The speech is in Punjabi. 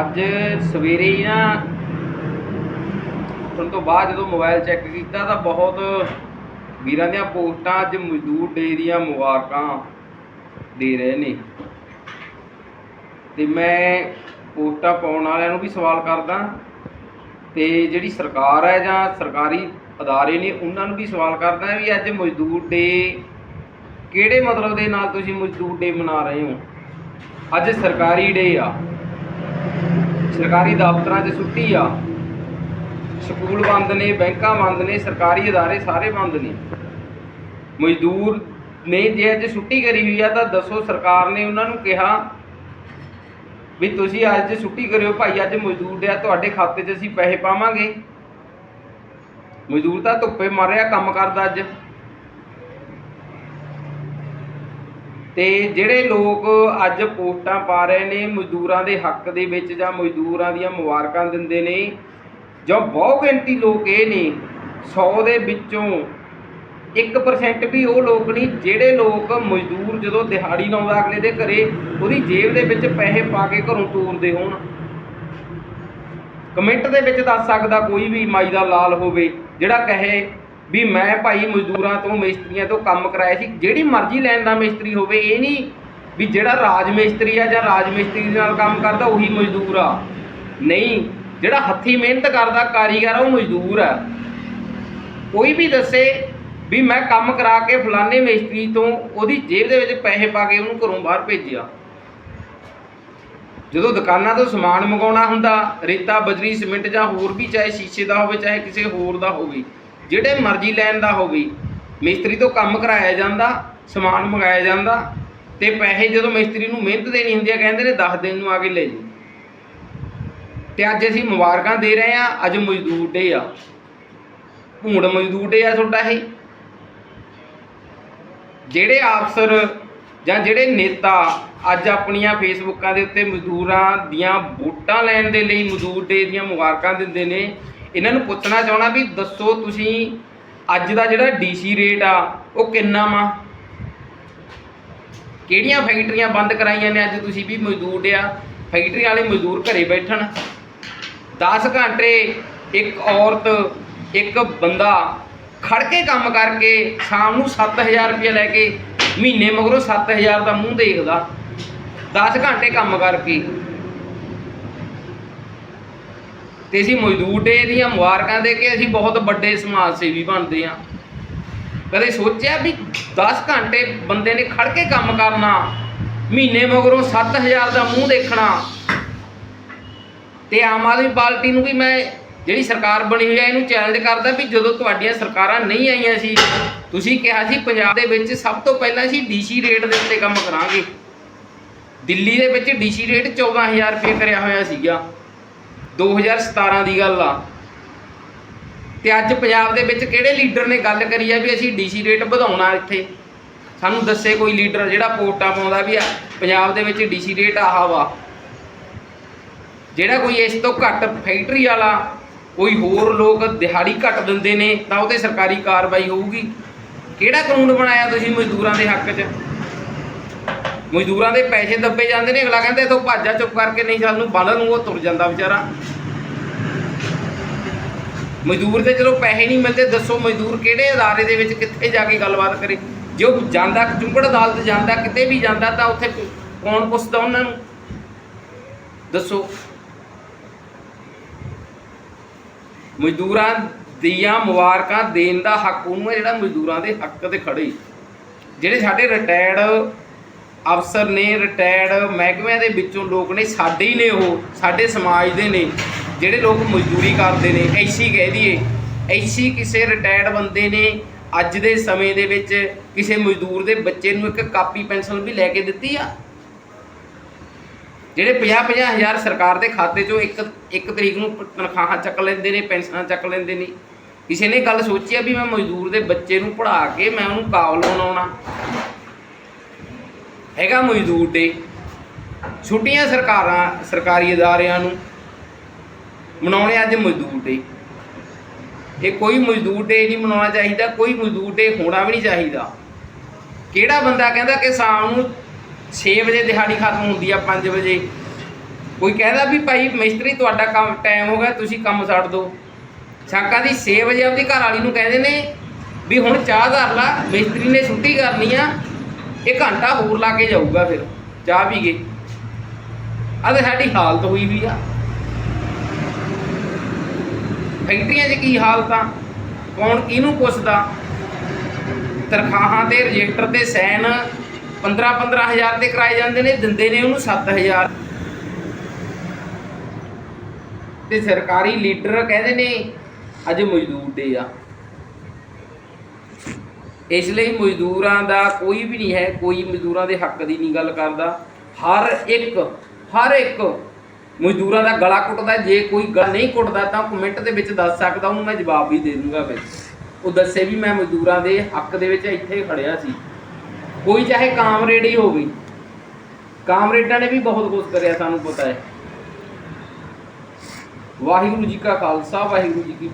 ਅੱਜ ਸਵੇਰੇ ਹੀ ਨਾ ਉੱਠਣ ਤੋਂ ਬਾਅਦ ਜਦੋਂ ਮੋਬਾਈਲ ਚੈੱਕ ਕੀਤਾ ਤਾਂ ਬਹੁਤ ਵੀਰਾਂ ਦੀਆਂ ਪੋਸਟਾਂ ਅੱਜ ਮਜ਼ਦੂਰ ਡੇ ਦੀਆਂ ਮੁਬਾਰਕਾਂ ਦੇ ਰਹੇ ਨੇ। ਤੇ ਮੈਂ ਪੋਸਟਾਂ ਪਾਉਣ ਵਾਲਿਆਂ ਨੂੰ ਵੀ ਸਵਾਲ ਕਰਦਾ, ਤੇ ਜਿਹੜੀ ਸਰਕਾਰ ਹੈ ਜਾਂ ਸਰਕਾਰੀ ਅਦਾਰੇ ਨੇ ਉਹਨਾਂ ਨੂੰ ਵੀ ਸਵਾਲ ਕਰਦਾ ਵੀ ਅੱਜ ਮਜ਼ਦੂਰ ਡੇ ਕਿਹੜੇ ਮਤਲਬ ਦੇ ਨਾਲ ਤੁਸੀਂ ਮਜ਼ਦੂਰ ਡੇ ਮਨਾ ਰਹੇ ਹੋ? ਅੱਜ ਸਰਕਾਰੀ ਡੇ ਆ। ਸਰਕਾਰੀ ਦਫ਼ਤਰਾਂ 'ਚ ਛੁੱਟੀ ਆ। ਸਕੂਲ ਬੰਦ ਨੇ, ਬੈਂਕਾਂ ਬੰਦ ਨੇ, ਸਰਕਾਰੀ ਅਦਾਰੇ ਸਾਰੇ ਬੰਦ ਨੇ। ਮਜ਼ਦੂਰ ਨੇ ਜੇ ਅੱਜ ਛੁੱਟੀ ਕਰੀ ਹੋਈ ਆ ਤਾਂ ਦੱਸੋ ਸਰਕਾਰ ਨੇ ਉਹਨਾਂ ਨੂੰ ਕਿਹਾ ਵੀ ਤੁਸੀਂ ਅੱਜ ਛੁੱਟੀ ਕਰਿਓ ਭਾਈ, ਅੱਜ ਮਜ਼ਦੂਰ ਦੇ ਆ, ਤੁਹਾਡੇ ਖਾਤੇ 'ਚ ਅਸੀਂ ਪੈਸੇ ਪਾਵਾਂਗੇ। ਮਜ਼ਦੂਰ ਤਾਂ ਧੁੱਪੇ ਮਰ ਰਿਹਾ ਕੰਮ ਕਰਦਾ ਅੱਜ। ਤੇ ਜਿਹੜੇ ਲੋਕ ਅੱਜ ਪੋਸਟਾਂ ਪਾ ਰਹੇ ਨੇ, ਮਜ਼ਦੂਰਾਂ ਦੇ ਹੱਕ ਦੇ ਵਿੱਚ ਜਾਂ ਮਜ਼ਦੂਰਾਂ ਦੀਆਂ ਮੁਬਾਰਕਾਂ ਦਿੰਦੇ ਨੇ, ਜੋ ਬਹੁ ਗਿਣਤੀ ਲੋਕ ਇਹ ਨੇ 100 ਦੇ ਵਿੱਚੋਂ 1% ਵੀ ਉਹ ਲੋਕ ਨਹੀਂ, ਜਿਹੜੇ ਲੋਕ ਮਜ਼ਦੂਰ ਜਦੋਂ ਦਿਹਾੜੀ ਲਾਉਂਦਾ ਅਗਲੇ ਦੇ ਘਰੇ, ਉਹਦੀ ਜੇਬ ਦੇ ਵਿੱਚ ਪੈਸੇ ਪਾ ਕੇ ਘਰੋਂ ਤੋਰਦੇ ਹੋਣ। ਕਮੈਂਟ ਦੇ ਵਿੱਚ ਦੱਸ ਸਕਦਾ ਕੋਈ ਵੀ ਮਾਈ ਦਾ ਲਾਲ ਹੋਵੇ, ਜਿਹੜਾ ਕਹੇ ਵੀ ਮੈਂ ਭਾਈ ਮਜ਼ਦੂਰਾਂ ਤੋਂ, ਮਿਸਤਰੀਆਂ ਤੋਂ ਕੰਮ ਕਰਾਇਆ ਸੀ। ਜਿਹੜੀ ਮਰਜ਼ੀ ਲੈਣ ਦਾ ਮਿਸਤਰੀ ਹੋਵੇ, ਇਹ ਨਹੀਂ ਵੀ ਜਿਹੜਾ ਰਾਜ ਮਿਸਤਰੀ ਆ ਜਾਂ ਰਾਜ ਮਿਸਤਰੀ ਦੇ ਨਾਲ ਕੰਮ ਕਰਦਾ, ਉਹੀ ਮਜ਼ਦੂਰ ਆ। ਨਹੀਂ, ਜਿਹੜਾ ਹੱਥੀ ਮਿਹਨਤ ਕਰਦਾ, ਕਾਰੀਗਰ ਉਹ ਮਜ਼ਦੂਰ ਆ। ਕੋਈ ਵੀ ਦੱਸੇ ਵੀ ਮੈਂ ਕੰਮ ਕਰਾ ਕੇ ਫਲਾਣੇ ਮਿਸਤਰੀ ਤੋਂ ਉਹਦੀ ਜੇਬ ਦੇ ਵਿੱਚ ਪੈਸੇ ਪਾ ਕੇ ਉਹਨੂੰ ਘਰੋਂ ਬਾਹਰ ਭੇਜਿਆ। ਜਦੋਂ ਦੁਕਾਨਾਂ ਤੋਂ ਸਮਾਨ ਮੰਗਾਉਣਾ ਹੁੰਦਾ, ਰੇਤਾ, ਬਜਰੀ, ਸੀਮਿੰਟ ਜਾਂ ਹੋਰ ਵੀ ਚਾਹੇ ਸ਼ੀਸ਼ੇ ਦਾ ਹੋਵੇ, ਚਾਹੇ ਕਿਸੇ ਹੋਰ ਦਾ ਹੋਵੇ ਜਿਹੜੇ ਮਰਜ਼ੀ ਲੈਣ ਦਾ ਹੋਵੇ, ਮਿਸਤਰੀ ਤੋਂ ਕੰਮ ਕਰਾਇਆ ਜਾਂਦਾ, ਸਮਾਨ ਮੰਗਾਇਆ ਜਾਂਦਾ ਤੇ ਪੈਸੇ ਜਦੋਂ ਮਿਸਤਰੀ ਨੂੰ ਮਿਹਨਤ ਦੇਣੀ ਹੁੰਦੀ ਆ, ਕਹਿੰਦੇ ਨੇ 10 ਦਿਨ ਨੂੰ ਆ ਕੇ ਲੈ ਜੀ ਤੇ ਅੱਜ ਅਸੀਂ ਮੁਬਾਰਕਾਂ ਦੇ ਰਹੇ ਆ ਅੱਜ ਮਜ਼ਦੂਰ ਡੇ ਆ। ਭੂੰਡ ਮਜ਼ਦੂਰ ਡੇ ਆ ਤੁਹਾਡਾ ਇਹ। ਜਿਹੜੇ ਅਫਸਰ ਜਾਂ ਜਿਹੜੇ ਨੇਤਾ ਅੱਜ ਆਪਣੀਆਂ ਫੇਸਬੁੱਕਾਂ ਦੇ ਉੱਤੇ ਮਜ਼ਦੂਰਾਂ ਦੀਆਂ ਵੋਟਾਂ ਲੈਣ ਦੇ ਲਈ ਮਜ਼ਦੂਰ ਡੇ ਦੀਆਂ ਮੁਬਾਰਕਾਂ ਦਿੰਦੇ ਨੇ ਇਹਨਾਂ ਨੂੰ ਪੁੱਛਣਾ ਚਾਹਣਾ ਵੀ ਦੱਸੋ ਤੁਸੀਂ ਅੱਜ ਦਾ ਜਿਹੜਾ ਡੀਸੀ ਰੇਟ ਆ, ਉਹ ਕਿੰਨਾ ਵਾ? ਕਿਹੜੀਆਂ ਫੈਕਟਰੀਆਂ ਬੰਦ ਕਰਾਈਆਂ ਨੇ ਅੱਜ ਤੁਸੀਂ ਵੀ ਮਜ਼ਦੂਰ ਡੇ ਆ? ਫੈਕਟਰੀ ਵਾਲੇ ਮਜ਼ਦੂਰ ਘਰੇ ਬੈਠਣ। 10 ਘੰਟੇ ਇੱਕ ਔਰਤ, ਇੱਕ ਬੰਦਾ ਖੜ ਕੇ ਕੰਮ ਕਰਕੇ ਸ਼ਾਮ ਨੂੰ 7000 ਰੁਪਏ ਲੈ ਕੇ ਮਹੀਨੇ ਮਗਰੋਂ 7000 ਦਾ ਮੂੰਹ ਦੇਖਦਾ। 10 ਘੰਟੇ ਕੰਮ ਕਰਕੇ। ਤੇ ਅਸੀਂ ਮਜ਼ਦੂਰ ਡੇ ਦੀਆਂ ਮੁਬਾਰਕਾਂ ਦੇ ਕੇ ਅਸੀਂ ਬਹੁਤ ਵੱਡੇ ਸਮਾਜ ਸੇਵੀ ਬਣਦੇ ਆ ਕਦੇ ਸੋਚਿਆ ਵੀ 10 ਘੰਟੇ ਬੰਦੇ ਨੇ ਖੜ ਕੇ ਕੰਮ ਕਰਨਾ, ਮਹੀਨੇ ਮਗਰੋਂ 7000 ਦਾ ਮੂੰਹ ਦੇਖਣਾ। ਤੇ ਆਮ ਆਦਮੀ ਪਾਰਟੀ ਨੂੰ ਵੀ ਮੈਂ ਜਿਹੜੀ ਸਰਕਾਰ ਬਣੀ ਹੋਈ ਹੈ ਇਹਨੂੰ ਚੈਲੰਜ ਕਰਦਾ ਵੀ ਜਦੋਂ ਤੁਹਾਡੀਆਂ ਸਰਕਾਰਾਂ ਨਹੀਂ ਆਈਆਂ ਸੀ, ਤੁਸੀਂ ਕਿਹਾ ਸੀ ਪੰਜਾਬ ਦੇ ਵਿੱਚ ਸਭ ਤੋਂ ਪਹਿਲਾਂ ਅਸੀਂ ਡੀਸੀ ਰੇਟ ਦੇ ਉੱਤੇ ਕੰਮ ਕਰਾਂਗੇ। ਦਿੱਲੀ ਦੇ ਵਿੱਚ ਡੀਸੀ ਰੇਟ 14000 ਰੁਪਏ ਕਰਿਆ ਹੋਇਆ ਸੀਗਾ। 2017 ਦੀ ਗੱਲ ਆ। ਤੇ ਅੱਜ ਪੰਜਾਬ ਦੇ ਵਿੱਚ ਕਿਹੜੇ ਲੀਡਰ ਨੇ ਗੱਲ ਕਰੀ ਆ ਵੀ ਅਸੀਂ ਡੀਸੀ ਰੇਟ ਵਧਾਉਣਾ ਇੱਥੇ? ਸਾਨੂੰ ਦੱਸੇ ਕੋਈ ਲੀਡਰ ਜਿਹੜਾ ਪੋਸਟਾਂ ਪਾਉਂਦਾ ਵੀ ਆ, ਪੰਜਾਬ ਦੇ ਵਿੱਚ ਡੀਸੀ ਰੇਟ ਆਹ ਵਾ। ਜਿਹੜਾ ਕੋਈ ਇਸ ਤੋਂ ਘੱਟ ਫੈਕਟਰੀ ਵਾਲਾ, ਕੋਈ ਹੋਰ ਲੋਕ ਦਿਹਾੜੀ ਘੱਟ ਦਿੰਦੇ ਨੇ, ਤਾਂ ਉਹ ਸਰਕਾਰੀ ਕਾਰਵਾਈ ਹੋਊਗੀ। ਕਿਹੜਾ ਕਾਨੂੰਨ ਬਣਾਇਆ ਤੁਸੀਂ ਮਜ਼ਦੂਰਾਂ ਦੇ ਹੱਕ 'ਚ? ਮਜ਼ਦੂਰਾਂ ਦੇ ਪੈਸੇ ਦੱਬੇ ਜਾਂਦੇ ਨੇ, ਅਗਲਾ ਕਹਿੰਦਾ ਇਥੋਂ ਭਾਜਾ ਚੁੱਪ ਕਰਕੇ ਨਹੀਂ ਸਾਨੂੰ ਬੰਨ ਨੂੰ ਉਹ ਤੁਰ ਜਾਂਦਾ ਵਿਚਾਰਾ। ਮਜ਼ਦੂਰ ਦੇ ਚਲੋ ਪੈਸੇ ਨਹੀਂ ਮਿਲਦੇ, ਦੱਸੋ ਮਜ਼ਦੂਰ ਕਿਹੜੇ ਅਦਾਰੇ ਦੇ ਵਿੱਚ ਕਿੱਥੇ ਜਾ ਕੇ ਗੱਲਬਾਤ ਕਰੇ? ਜੇ ਉਹ ਜਾਂਦਾ ਚੁੰਬੜ ਅਦਾਲਤ ਜਾਂਦਾ, ਕਿਤੇ ਵੀ ਜਾਂਦਾ, ਤਾਂ ਉੱਥੇ ਕੌਣ ਪੁੱਛਦਾ ਉਹਨਾਂ ਨੂੰ? ਦੱਸੋ। ਮਜ਼ਦੂਰਾਂ ਦੀਆਂ ਮੁਬਾਰਕਾਂ ਦੇਣ ਦਾ ਹੱਕ ਉਹਨੂੰ ਹੈ ਜਿਹੜਾ ਮਜ਼ਦੂਰਾਂ ਦੇ ਹੱਕ ਤੇ ਖੜੇ। ਜਿਹੜੇ ਸਾਡੇ ਰਿਟਾਇਰਡ ਅਫਸਰ ਨੇ ਰਿਟਾਇਰਡ ਮਹਿਕਮਿਆਂ ਦੇ ਵਿੱਚੋਂ ਲੋਕ ਨੇ ਸਾਡੇ ਹੀ ਨੇ ਉਹ, ਸਾਡੇ ਸਮਾਜ ਦੇ ਨੇ, ਜਿਹੜੇ ਲੋਕ ਮਜ਼ਦੂਰੀ ਕਰਦੇ ਨੇ, ਐਸੀ ਕਹਿ ਦਈਏ। ਐਸੀ ਕਿਸੇ ਰਿਟਾਇਰਡ ਬੰਦੇ ਨੇ ਅੱਜ ਦੇ ਸਮੇਂ ਦੇ ਵਿੱਚ ਕਿਸੇ ਮਜ਼ਦੂਰ ਦੇ ਬੱਚੇ ਨੂੰ ਇੱਕ ਕਾਪੀ ਪੈਨਸਲ ਵੀ ਲੈ ਕੇ ਦਿੱਤੀ ਆ? ਜਿਹੜੇ 50 50 ਹਜ਼ਾਰ ਸਰਕਾਰ ਦੇ ਖਾਤੇ ਚੋਂ ਇੱਕ ਇੱਕ ਤਰੀਕ ਨੂੰ ਤਨਖਾਹਾਂ ਚੱਕ ਲੈਂਦੇ ਨੇ, ਪੈਨਸ਼ਨਾਂ ਚੱਕ ਲੈਂਦੇ ਨੇ। ਕਿਸੇ ਨੇ ਗੱਲ ਸੋਚੀ ਆ ਵੀ ਮੈਂ ਮਜ਼ਦੂਰ ਦੇ ਬੱਚੇ ਨੂੰ ਪੜ੍ਹਾ ਕੇ ਮੈਂ ਉਹਨੂੰ ਕਾਬਲ ਬਣਾਉਣਾ। ਹੈਗਾ ਮਜ਼ਦੂਰ ਡੇ ਛੁੱਟੀਆਂ ਸਰਕਾਰਾਂ, ਸਰਕਾਰੀ ਅਦਾਰਿਆਂ ਨੂੰ ਮਨਾਉਣੇ ਅੱਜ ਮਜ਼ਦੂਰ ਡੇ ਇਹ ਕੋਈ ਮਜ਼ਦੂਰ ਡੇ ਨਹੀਂ ਮਨਾਉਣਾ ਚਾਹੀਦਾ, ਕੋਈ ਮਜ਼ਦੂਰ ਡੇ ਹੋਣਾ ਵੀ ਨਹੀਂ ਚਾਹੀਦਾ। ਕਿਹੜਾ ਬੰਦਾ ਕਹਿੰਦਾ ਕਿ ਸ਼ਾਮ ਨੂੰ 6 ਵਜੇ ਦਿਹਾੜੀ ਖਤਮ ਹੁੰਦੀ ਆ 5 ਵਜੇ? ਕੋਈ ਕਹਿੰਦਾ ਵੀ ਭਾਈ ਮਿਸਤਰੀ, ਤੁਹਾਡਾ ਕੰਮ ਟਾਈਮ ਹੋ ਗਿਆ, ਤੁਸੀਂ ਕੰਮ ਛੱਡ ਦਿਓ। ਛਾਕਾਂ ਦੀ 6 ਵਜੇ ਆਪਦੀ ਘਰ ਵਾਲੀ ਨੂੰ ਕਹਿੰਦੇ ਨੇ ਵੀ ਹੁਣ ਚਾਹ ਧਰ ਲਾ, ਮਿਸਤਰੀ ਨੇ ਛੁੱਟੀ ਕਰਨੀ ਆ ਇਹ ਘੰਟਾ ਹੋਰ ਲਾ ਕੇ ਜਾਊਗਾ ਫਿਰ ਜਾ ਵੀ ਗਏ ਆਹ ਸਾਡੀ ਹਾਲਤ ਹੋਈ ਵੀ ਆ। ਫੈਕਟਰੀਆਂ 'ਚ ਕੀ ਹਾਲਤ? ਆ ਕੌਣ ਕਿਹਨੂੰ ਪੁੱਛਦਾ? ਤਨਖਾਹਾਂ ਤੇ ਰਜਿਸਟਰ ਤੇ ਸਾਈਨ 15 15000 ਤੇ ਕਰਾਏ ਜਾਂਦੇ ਨੇ, ਦਿੰਦੇ ਨੇ ਉਹਨੂੰ 7000 ਤੇ ਸਰਕਾਰੀ ਲੀਡਰ ਕਹਿੰਦੇ ਨੇ, ਅੱਜ ਮਜ਼ਦੂਰ ਦੇ ਆ। ਇਸ ਲਈ ਮਜ਼ਦੂਰਾਂ ਦਾ ਕੋਈ ਵੀ ਨਹੀਂ ਹੈ, ਕੋਈ ਮਜ਼ਦੂਰਾਂ ਦੇ ਹੱਕ ਦੀ ਨਹੀਂ ਗੱਲ ਕਰਦਾ। ਹਰ ਇੱਕ ਹਰ ਇੱਕ ਮਜ਼ਦੂਰਾਂ ਦਾ ਗਲਾ ਕੁੱਟਦਾ, ਜੇ ਕੋਈ ਗਲਾ ਨਹੀਂ ਕੁੱਟਦਾ ਤਾਂ ਕਮੈਂਟ ਦੇ ਵਿੱਚ ਦੱਸ ਸਕਦਾ, ਉਹਨੂੰ ਮੈਂ ਜਵਾਬ ਵੀ ਦੇ ਦੂੰਗਾ ਫਿਰ ਉਹ ਦੱਸੇ ਵੀ ਮੈਂ ਮਜ਼ਦੂਰਾਂ ਦੇ ਹੱਕ ਦੇ ਵਿੱਚ ਇੱਥੇ ਖੜਿਆ ਸੀ। ਕੋਈ ਚਾਹੇ ਕਾਮਰੇਡ ਹੀ ਹੋਵੇ। ਕਾਮਰੇਡਾਂ ਨੇ ਵੀ ਬਹੁਤ ਕੁਝ ਕਰਿਆ, ਸਾਨੂੰ ਪਤਾ ਹੈ। ਵਾਹਿਗੁਰੂ ਜੀ ਕਾ ਖਾਲਸਾ, ਵਾਹਿਗੁਰੂ ਜੀ ਕੀ